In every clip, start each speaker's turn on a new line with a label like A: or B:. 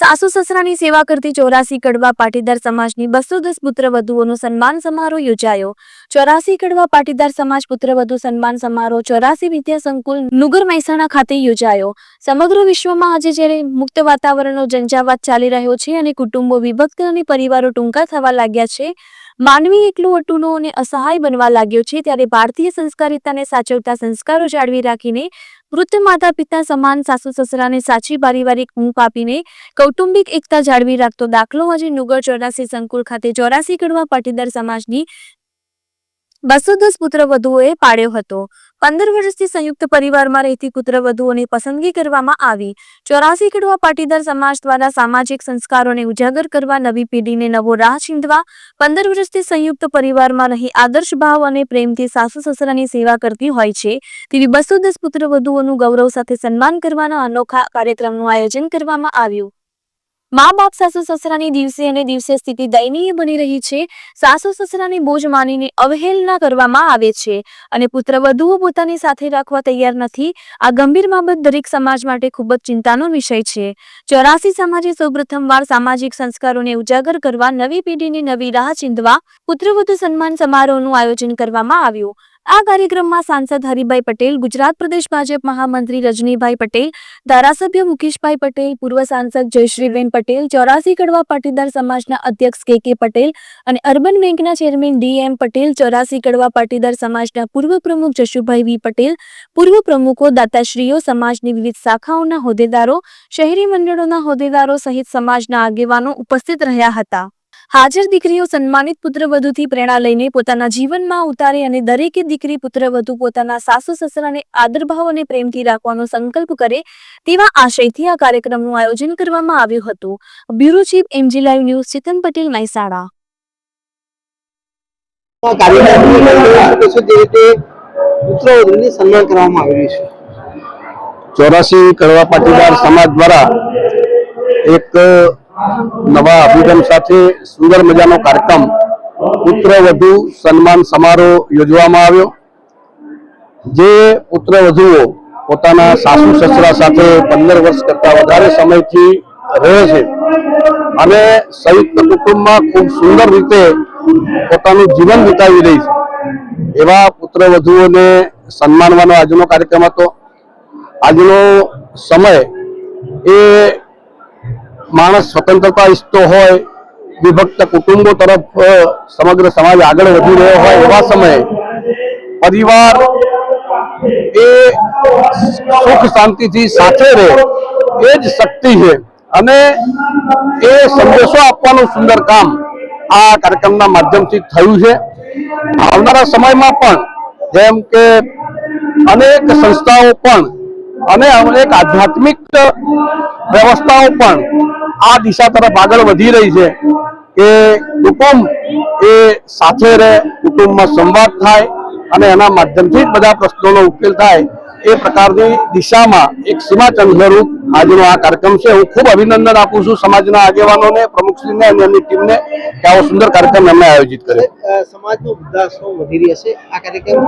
A: સાસુ સસરાની સેવા કરતી ચોરાસી કડવા પાટીદાર સમાજની બસો દસ પુત્રવધુઓનો સન્માન સમારોહ યોજાયો. ચોરાસી કડવા પાટીદાર સમાજ પુત્રવધુ સન્માન સમારોહ ચોરાસી વિદ્યા સંકુલ નુગર મહેસાણા ખાતે યોજાયો. સમગ્ર વિશ્વમાં આજે જ્યારે મુક્ત વાતાવરણનો ઝંઝાવાત ચાલી રહ્યો છે અને કુટુંબો વિભક્ત અને પરિવારો ટૂંકા થવા લાગ્યા છે માનવી એકલું અટૂનો અને અસહાય બનવા લાગ્યો છે ત્યારે ભારતીય સંસ્કારિતાને સાચવતા સંસ્કારો જાળવી રાખીને વૃદ્ધ માતા પિતા સમાન સાસુ સસરાને સાચી પારિવારિક ઊંઘ આપીને કૌટુંબિક એકતા જાળવી રાખતો દાખલો આજે નુગર ચોરાસી સંકુલ ખાતે ચોરાસી ગણવા પાટીદાર સમાજની બસો દસ પુત્ર વધુઓએ પાડ્યો હતો. પંદર વર્ષથી સંયુક્ત પરિવારમાં રહેતી પુત્રવધુઓની પસંદગી કરવામાં આવી. ચોરાસી કડવા પાટીદાર સમાજ દ્વારા સામાજિક સંસ્કારોને ઉજાગર કરવા, નવી પેઢીને નવો રાહ ચીંધવા પંદર વર્ષથી સંયુક્ત પરિવારમાં રહી આદર્શ ભાવ અને પ્રેમથી સાસુ સસરાની સેવા કરતી હોય છે. તેવી બસો દસ પુત્રવધુઓનું ગૌરવ સાથે સન્માન કરવાના અનોખા કાર્યક્રમનું આયોજન કરવામાં આવ્યું. મા બાપ, સાસુ, સસરાની દિવસે અને દિવસે સ્થિતિ દયનીય બની રહી છે. સાસુ, સસરાની બોજ માનીને અવહેલના કરવામાં આવે છે અને પુત્ર વધુઓ પોતાની સાથે રાખવા તૈયાર નથી. આ ગંભીર બાબત દરેક સમાજ માટે ખૂબ જ ચિંતાનો વિષય છે. ચોરાસી સમાજે સૌપ્રથમવાર સામાજિક સંસ્કારોને ઉજાગર કરવા નવી પેઢીની નવી રાહ ચીંધવા પુત્રવધુ સન્માન સમારોહનું આયોજન કરવામાં આવ્યું. આ કાર્યક્રમમાં સાંસદ હરિભાઈ પટેલ, ગુજરાત પ્રદેશ ભાજપ મહામંત્રી રજનીભાઈ પટેલ, ધારાસભ્ય મુકેશભાઈ પટેલ, પૂર્વ સાંસદ જયશ્રીબેન પટેલ, ચોરાસી કડવા પાટીદાર સમાજના અધ્યક્ષ કે કે પટેલ અને અર્બન બેંકના chairman D M Patel, ચોરાસી Kadva Patidar સમાજના પૂર્વ પ્રમુખ જશુભાઈ વી પટેલ, પૂર્વ પ્રમુખો, દાતાશ્રીઓ, સમાજની વિવિધ શાખાઓના હોદ્દેદારો, શહેરી મંડળોના હોદ્દેદારો સહિત સમાજના આગેવાનો ઉપસ્થિત રહ્યા હતા. હાજર દીકરીઓ સન્માનિત પુત્રવધુથી પ્રેરણા લઈને પોતાના જીવનમાં ઉતારે અને દરેકે દીકરી પુત્રવધુ પોતાના સાસુ સસરાને આદરભાવ અને પ્રેમથી રાખવાનો સંકલ્પ કરે તેવા આશયથી આ કાર્યક્રમનું આયોજન કરવામાં આવ્યું હતું. Bureau chief MG live news Chetan Patel Mehsana.
B: ચોરાસી કરવા પાટીદાર સમાજ દ્વારા એક નવા અભિગમ સાથે સુંદર મજાનો કાર્યક્રમ પુત્ર વધુ સન્માન સમારોહ યોજવામાં આવ્યો, જે પુત્ર વધુઓ પોતાના સાસુ સસરા સાથે પંદર વર્ષ કરતા વધારે સમયથી રહે છે અને સંયુક્ત કુટુંબમાં ખૂબ સુંદર રીતે પોતાનું જીવન વિતાવી રહી છે. એવા પુત્ર વધુઓને સન્માનવાનો આજનો કાર્યક્રમ હતો. આજનો સમય એ માણસ સ્વતંત્રતા ઈચ્છતો હોય, વિભક્ત કુટુંબો તરફ સમગ્ર સમાજ આગળ વધી રહ્યો હોય એવા સમયે પરિવાર એ સુખ શાંતિથી સાથે રહે, એ જ શક્તિ છે. અને એ સંદેશો આપવાનું સુંદર કામ આ કાર્યક્રમના માધ્યમથી થયું છે. આવનારા સમયમાં પણ, જેમ કે અનેક સંસ્થાઓ પણ અને અનેક આધ્યાત્મિક વ્યવસ્થાઓ પણ આ દિશા તરફ આગળ વધી રહી છે કે કુટુંબ એ સાથે રહે, કુટુંબમાં સંવાદ થાય અને એના માધ્યમથી જ બધા પ્રશ્નોનો ઉકેલ થાય એ પ્રકારની દિશામાં એક સીમાચંદ્રરૂપ આજનો આ કાર્યક્રમ છે. હું ખૂબ અભિનંદન આપું છું સમાજના આગેવાનોને પ્રમુખશ્રીને અને એમની ટીમને કે આવો સુંદર કાર્યક્રમ એમણે આયોજિત કર્યો.
C: સમાજનો વૃદ્ધાશ્રમ વધી રહ્યા છે. આ કાર્યક્રમ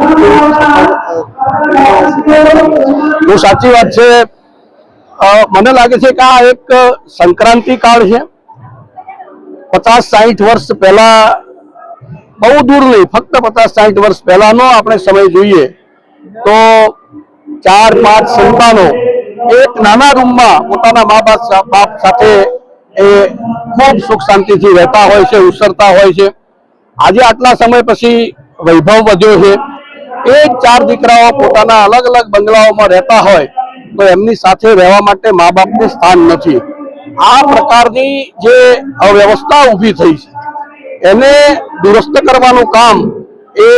B: બહુ સાચી વાત છે. મને લાગે છે કે આ એક સંક્રાંતિ કાળ છે. પચાસ સાહીઠ વર્ષ પહેલા બહુ દૂર નહીં ફક્ત પચાસ સાહીઠ વર્ષ પહેલાનો આપણે સમય જોઈએ. તો ચાર પાંચ સંતાનો. એક નાના રૂમમાં પોતાના મા બાપ સાથે એ ખૂબ સુખ શાંતિથી રહેતા હોય છે, ઉછરતા હોય છે. આજે આટલા સમય પછી વૈભવ વધ્યો છે. એ ચાર દીકરાઓ પોતાના અલગ અલગ બંગલાઓમાં રહેતા હોય તો એમની સાથે રહેવા માટે મા બાપને સ્થાન નથી. આ પ્રકારની જે અવ્યવસ્થા ઊભી થઈ છે, એને દુરસ્ત કરવાનું કામ એ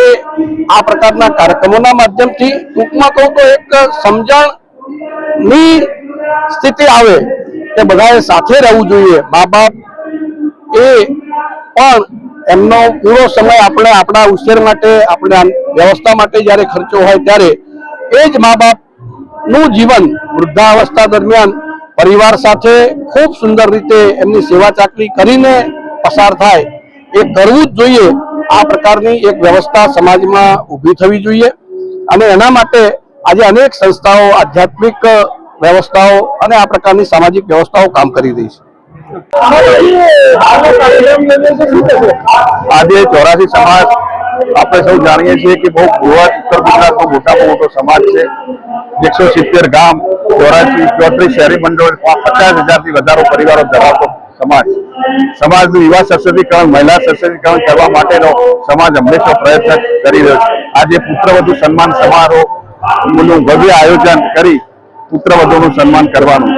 B: આ પ્રકારના કાર્યક્રમોના માધ્યમથી ટૂંકમાં કહું તો એક સમજણની સ્થિતિ આવે કે બધાએ સાથે રહેવું જોઈએ. મા બાપ એ પણ એમનો પૂરો સમય આપણે આપણા ઉછેર માટે, આપણે વ્યવસ્થા માટે જ્યારે ખર્ચો હોય ત્યારે એ જ મા બાપનું જીવન વૃદ્ધાવસ્થા દરમિયાન પરિવાર સાથે ખૂબ સુંદર રીતે એમની સેવા ચાકરી કરીને પસાર થાય. એ કરવું જ જોઈએ. આ પ્રકારની એક વ્યવસ્થા સમાજમાં ઊભી થવી જોઈએ. અને એના માટે આજે અનેક સંસ્થાઓ, આધ્યાત્મિક વ્યવસ્થાઓ અને આ પ્રકારની સામાજિક વ્યવસ્થાઓ કામ કરી રહી છે.
D: આજે ચોરાસી સમાજ, આપણે સૌ જાણીએ છીએ કે બહુ બૃહદ ઉત્તર ગુજરાતનો મોટામાં મોટો સમાજ છે. એકસો સિત્તેર ગામ, ચોરાસી, ચોત્રીસ શહેરી મંડળ, પચાસ હજારથી વધારો પરિવારો ધરાવતો સમાજ. સમાજનું યુવા સશક્તિકરણ, મહિલા સશક્તિકરણ કરવા માટેનો સમાજ હંમેશા પ્રયત્ન કરી રહ્યો છે. આજે પુત્રવધુ સન્માન સમારોહનું ભવ્ય આયોજન કરી પુત્રવધુનું સન્માન કરવાનું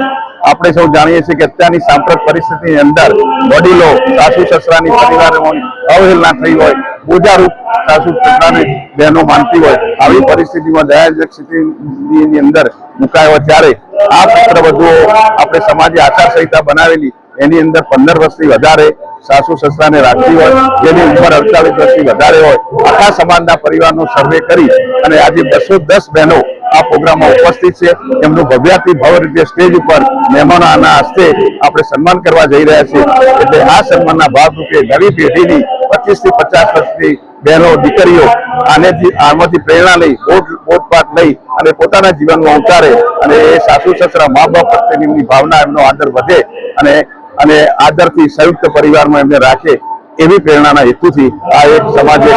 D: આપણે સૌ જાણીએ છીએ કે અત્યારની સાંપ્રત પરિસ્થિતિની અંદર વડીલો સાસુ સસરાની પરિવારોની અવહેલના થઈ હોય બોજારૂપ સાસુ સસરાને બહેનો માનતી હોય, આવી પરિસ્થિતિમાં દયાજક સ્થિતિની અંદર મુકાયો ત્યારે આ પુત્રવધુઓ આપણે સમાજે આચારસંહિતા બનાવેલી એની અંદર પંદર વર્ષથી વધારે સાસુ સસરાને રાખતી હોય, જેની ઉંમર અડતાલીસ વર્ષથી વધારે હોય, આખા સમાજના પરિવારનો સર્વે કરી અને આજે બસો દસ બહેનો આ પ્રોગ્રામમાં ઉપસ્થિત છે. એમનું ભવ્યાથી ભવ્ય રીતે સ્ટેજ ઉપર મહેમાનોના હસ્તે આપણે સન્માન કરવા જઈ રહ્યા છીએ. એટલે આ સન્માનના ભાગરૂપે નવી પેઢીની પચીસથી પચાસ વર્ષની બહેનો, દીકરીઓ આનેથી આમાંથી પ્રેરણા લઈ બોધ બોધપાઠ લઈ અને પોતાના જીવનમાં ઉતારે અને એ સાસુ સસરા મા બાપ પ્રત્યેની ભાવના, એમનો આદર વધે અને અને આદરથી સંયુક્ત પરિવારમાં એમને રાખે એવી પ્રેરણાના હેતુથી આ એક સમાજે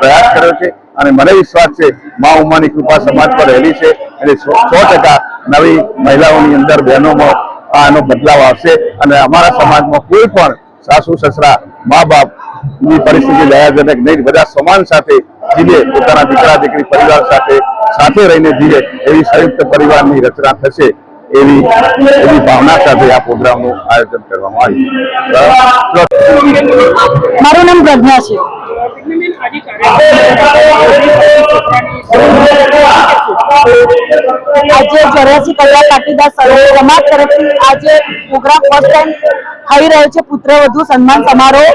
D: પ્રયાસ કર્યો છે. અને મને વિશ્વાસ છે, મા ઉમાની કૃપા સમાજ પર રહેલી છે અને સો ટકા નવી મહિલાઓની અંદર બહેનોમાં આનો બદલાવ આવશે અને અમારા સમાજમાં કોઈ પણ સાસુ, સસરા, મા બાપની પરિસ્થિતિ દયાજનક નહીં, બધા સમાન સાથે જીવે, પોતાના દીકરા, દીકરી, પરિવાર સાથે સાથે રહીને જીવે એવી સંયુક્ત પરિવારની રચના થશે. એવી એવી ભાવના સાથે આ પ્રોગ્રામનું આયોજન કરવામાં આવ્યું
E: મારું નામ પ્રજ્ઞા છે. આજે ચોર્યાસી કલાક પાટીદાર સરોવર સમાજ તરફથી આજે પ્રોગ્રામ ફર્સ્ટ ટાઈમ થઈ રહ્યો છે પુત્ર વધુ સન્માન સમારોહ.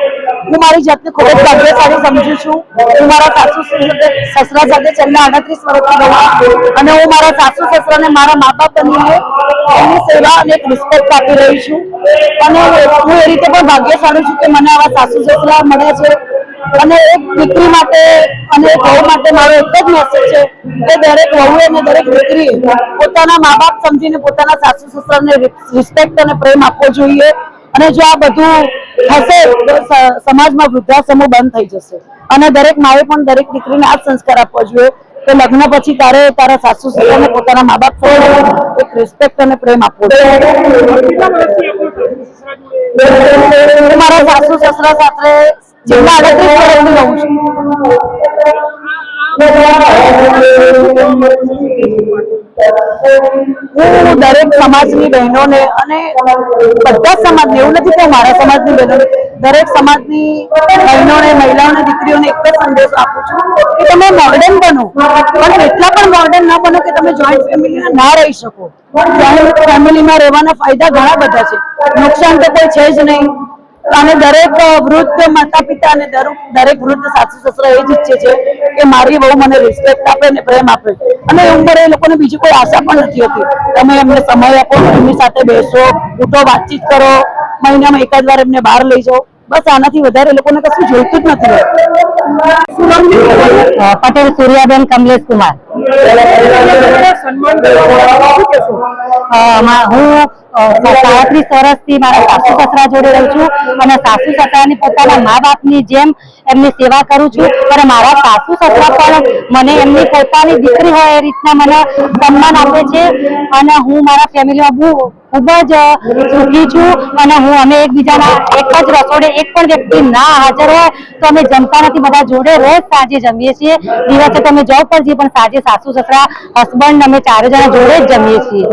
E: હું મારી જાતને ખૂબ જ ભાગ્યશાળી સમજુ છું. હું મારા સાસુ સસરા સાથે છેલ્લા અડત્રીસ વર્ષથી રહું અને હું મારા સાસુ સસરાને મારા મા બાપ બનીને એમની સેવા અને રિસ્પેક્ટ આપી રહી છું. અને હું એ રીતે પણ ભાગ્યશાળી છું કે મને આવા સાસુ સસરા મળ્યા છે. અને એક દીકરી માટે અને એક વહુ માટે મારો એક જ મેસેજ છે કે દરેક વહુએ અને દરેક દીકરીએ પોતાના મા બાપ સમજીને પોતાના સાસુ સસરાને રિસ્પેક્ટ અને પ્રેમ આપવો જોઈએ. અને જો આ બધું થશે, તો સમાજમાં વૃદ્ધાશ્રમો બંધ થઈ જશે. અને દરેક માએ પણ દરેક દીકરીને આ સંસ્કાર આપવા જોઈએ કે લગ્ન પછી તારે તારા સાસુ સસરાને પોતાના મા બાપ એક રિસ્પેક્ટ અને પ્રેમ આપવો જોઈએ. મારા સાસુ સસરા સાથે જેટલા અડત્રીસ રહું છું. હું દરેક સમાજની બહેનોને અને બધા સમાજને, એવું નથી કે મારા સમાજની બહેનોને, દરેક સમાજની બહેનોને, મહિલાઓને, દીકરીઓને એક જ સંદેશ આપું છું કે તમે મોડર્ન બનો. પણ એટલા પણ મોડર્ન ના બનો કે તમે જોઈન્ટ ફેમિલીમાં ના રહી શકો. જોઈન્ટ ફેમિલીમાં રહેવાના ફાયદા ઘણા બધા છે. નુકસાન તો કોઈ છે જ નહીં. અને દરેક વૃદ્ધ માતા પિતા અને દરેક વૃદ્ધ સાસુ સસરા એ જ ઈચ્છે છે કે મારી બહુ મને રિસ્પેક્ટ આપે ને પ્રેમ આપે. અને એ ઉંમરે એ લોકોને બીજી કોઈ આશા પણ નથી હોતી. તમે એમને સમય આપો એમની સાથે બેસો ઉઠો વાતચીત કરો મહિનામાં એકાદ વાર એમને બહાર લઈ જાઓ. બસ આનાથી વધારે લોકોને કશું જોઈતું જ નથી પટેલ સૂર્યાબેન કમલેશ કુમાર હું સાડત્રીસ વર્ષથી મારા સાસુ સસરા જોડે રહું છું અને સાસુ સસરાની પોતાના મા બાપની જેમ એમની સેવા કરું છું. અને મારા સાસુ સસરા પણ મને એમની પોતાની દીકરી હોય એ રીતના મને સન્માન આપે છે. અને હું મારા ફેમિલીમાં બહુ ખૂબ જ સુખી છું અને હું અમે એકબીજાના એક જ રસોડે એક પણ વ્યક્તિ ના હાજર હોય તો અમે જમતા નથી. બધા જોડે રોજ સાંજે જમીએ છીએ. દિવસે તો અમે જોબ પર છીએ પણ સાંજે સાસુ સસરા હસબન્ડ અમે ચારે જણા જોડે જ જમીએ છીએ.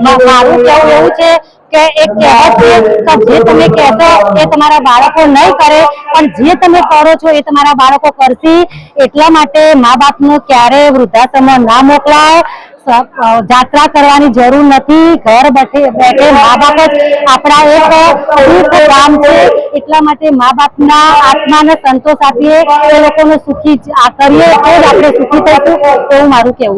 E: મારું કહેવું એવું છે કે એક કહેવત છે કે જે તમે કહેશો એ તમારા બાળકો નહીં કરે, પણ જે તમે કરો છો એ તમારા બાળકો કરશે. એટલા માટે મા બાપનું ક્યારે વૃદ્ધાશ્રમ ના મોકલાય. જાત્રા કરવાની જરૂર નથી. ઘર બેઠે બેઠે મા બાપ જ આપણા એક સુખ કામ છે. એટલા માટે મા બાપના આત્માને સંતોષ આપીએ. એ લોકોને સુખી કરીએ, તો જ આપણે સુખી થઈશું. એવું મારું કહેવું